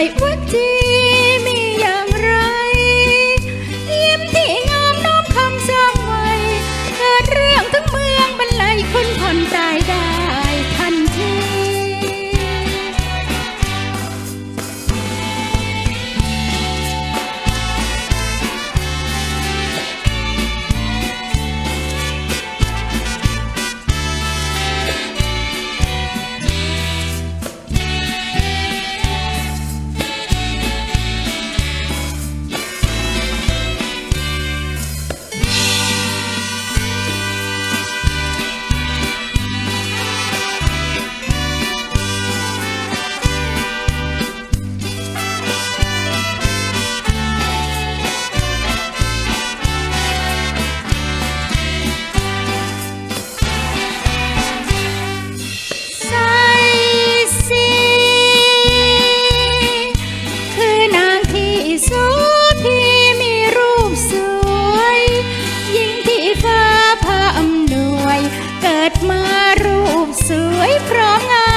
right. What? เกิดมารูปสวยพร้อมงาน